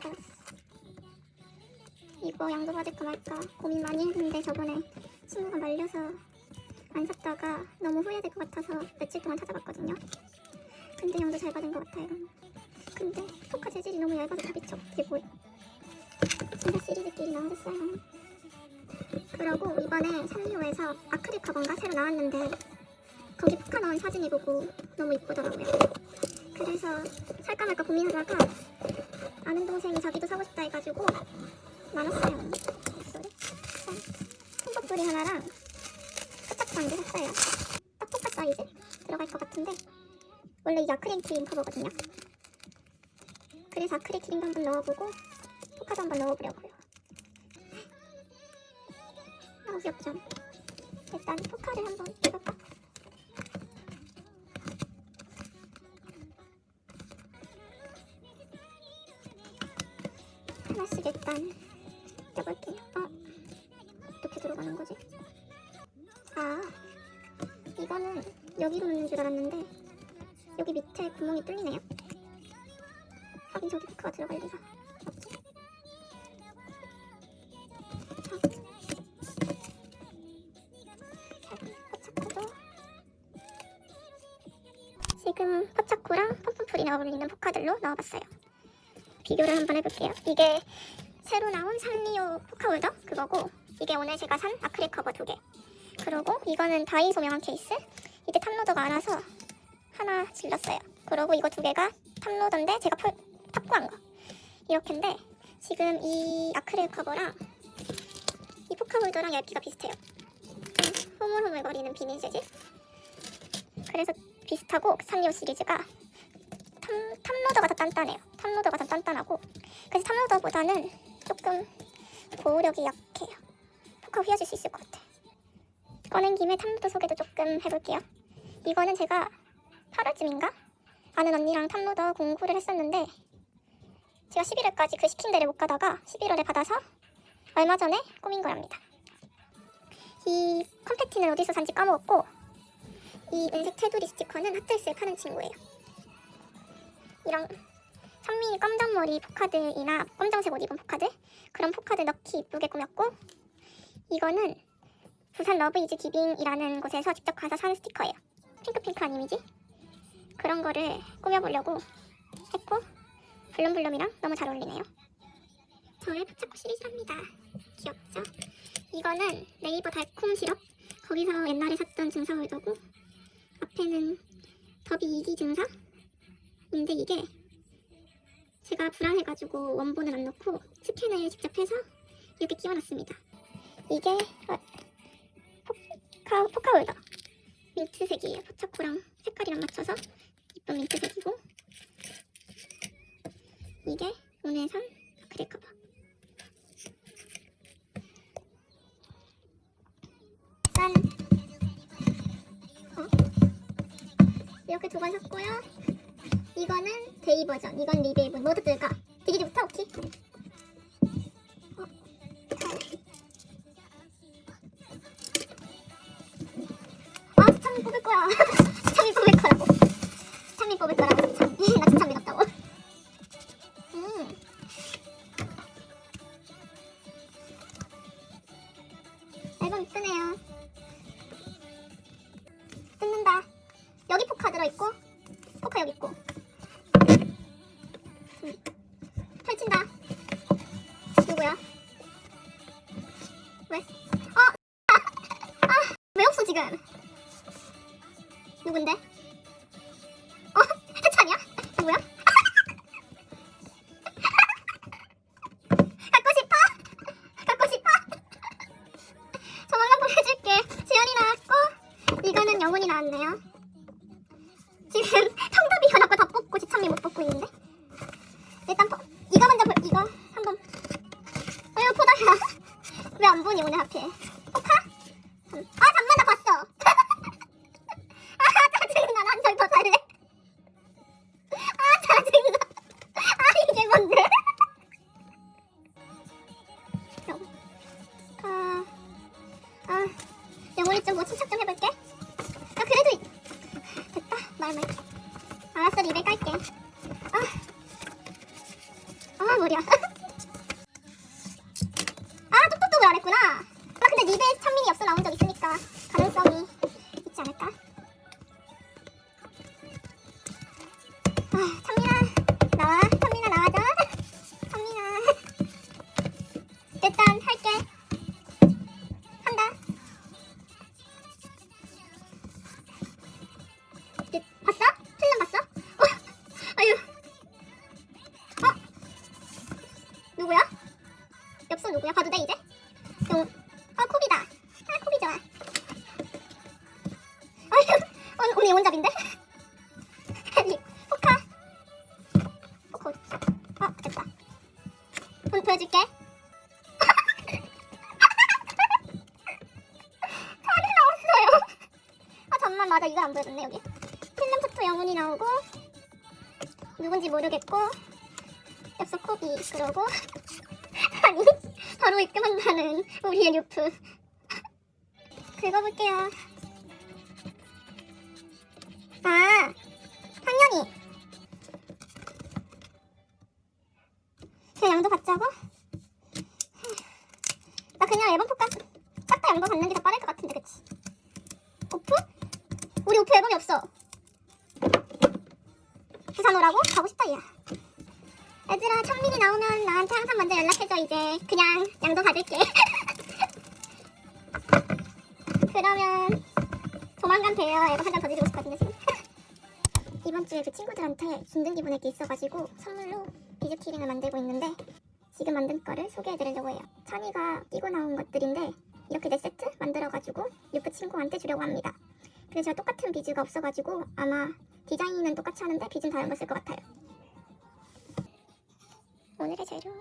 받았어. 이거 양도 받을까 말까 고민 많이 했는데 저번에 친구가 말려서 안 샀다가 너무 후회될 것 같아서 며칠 동안 찾아봤거든요. 근데 양도 잘 받은 것 같아요. 근데 포카 재질이 너무 얇아서 다 비쳐. 뭐야? 진짜 시리즈끼리 나와줬어요. 그러고 이번에 산리오에서 아크릴 가방가 새로 나왔는데 거기 포카 나온 사진이 보고 너무 이쁘더라고요. 그래서 살까 말까 고민하다가 아는 동생이 자기도 사고 싶다 해가지고 많았어요. 손톱돌이 하나랑 반지 샀어요. 딱 포카 사이즈 들어갈 것 같은데 원래 이게 아크릴 크림 커버거든요. 그래서 아크릴 크림도 한번 넣어보고 포카도 한번 넣어보려고요. 너무 귀엽죠? 일단 포카를 한번 해볼까? 일단 떼볼게요. 어? 어떻게 들어가는 거지? 아, 이거는 여기로 넣는 줄 알았는데 여기 밑에 구멍이 뚫리네요. 하긴 저기 포카가 들어갈 리가 없지. 포차코도 지금 포차코랑 펌프풀이나 어울리는 포카들로 넣어봤어요. 비교를 한번 해볼게요. 이게 새로 나온 산리오 포카홀더 그거고 이게 오늘 제가 산 아크릴 커버 두 개. 그리고 이거는 다이소 명함 케이스. 이때 탑로더가 알아서 하나 질렀어요. 그리고 이거 두 개가 탑로더인데 제가 펄, 탑구한 거. 이렇게인데 지금 이 아크릴 커버랑 이 포카홀더랑 얇기가 비슷해요. 좀 흐물흐물거리는 비닐 재질. 그래서 비슷하고 산리오 시리즈가 탐, 탑로더가 더 단단해요. 탑로더가 더 단단하고 그래서 탑로더보다는 조금 보호력이 약해요. 포카 휘어질 수 있을 것 같아. 꺼낸 김에 탑로더 소개도 조금 해볼게요. 이거는 제가 8월쯤인가 아는 언니랑 탑로더 공구를 했었는데 제가 11월까지 그 시킨 데를 못 가다가 11월에 받아서 얼마 전에 꾸민 거랍니다. 이 컴팩티는 어디서 산지 까먹었고 이 은색 테두리 스티커는 핫플스에 파는 친구예요. 이런 선미 검정 머리 포카들이나 검정색 옷 입은 포카들 그런 포카들 넣기 이쁘게 꾸몄고 이거는 부산 러브 이즈 기빙이라는 곳에서 직접 가서 산 스티커예요. 핑크핑크한 이미지? 그런 거를 꾸며보려고 했고 블룸블룸이랑 너무 잘 어울리네요. 저의 포차코 시리즈랍니다. 귀엽죠? 이거는 네이버 달콤 시럽? 거기서 옛날에 샀던 증서홀더고 앞에는 더비 2기 증서 근데 이게 제가 불안해가지고 원본을 안 넣고 스캔을 직접 해서 이렇게 끼워놨습니다. 이게 어, 포카, 포카홀더 민트색이에요. 포차코랑 색깔이랑 맞춰서 이쁜 민트색이고 이게 오늘 산 아크릴 커버 짠! 어? 이렇게 두 번 샀고요. 이거는 데이 버전, 이건 리베이브. 모두 들까? 디기디부터 오케이. 어, 아, 수찬이 뽑을 거야. 수찬이 뽑을 거라고. 수찬이 뽑을 거라고. 음. 여기 포카 들어있고, 포카 여기 있고. 펼친다. 누구야? 왜? 어! 아! 왜 없어 지금? 누군데? 보니 오늘 하필 포카? 음. 아 잠만 나 봤어. 아 짜증나. 난절더 살래 아 짜증나. 아 이게 뭔데? 아, 아 영훈이 좀뭐 침착 좀 해볼게. 아 그래도 이- 됐다. 말말. 알았어 리베 깔게. 아. 아 머리야. 누구야? 봐도 돼 이제? 용. 아 코비다. 아 코비 좋아. 아유, 오늘 원잡인데? 리 포카. 포카? 어 됐다. 돈 보여줄게. 카드 나왔어요. 아 잠만 맞아 이거 안 보여줬네 여기. 필름 포토 영훈이 나오고 누군지 모르겠고 엽서 코비 그러고 아니 바로 입금한다는 우리의 루프 긁어볼게요 아 당연히 제 양도 받자고? 나 그냥 앨범 포카 싹다 양도 받는 게 더 빠를 것 같은데 그치? 오프? 우리 오프 앨범이 없어 부산 오라고? 가고 싶다 야 얘들아 천민이 나오면 나한테 항상 연락해줘 이제 그냥 양도 받을게. 그러면 조만간 봬요. 앨범 한장 더 드리고 싶거든요 지금. 이번 주에 그 친구들한테 중등기 보낼 게 있어가지고 선물로 비즈 키링을 만들고 있는데 지금 만든 거를 소개해드리려고 해요. 찬이가 끼고 나온 것들인데 이렇게 네 세트 만들어가지고 유프 친구한테 주려고 합니다. 근데 제가 똑같은 비즈가 없어가지고 아마 디자인은 똑같이 하는데 비즈는 다른 걸 쓸 것 같아요. 오늘의 재료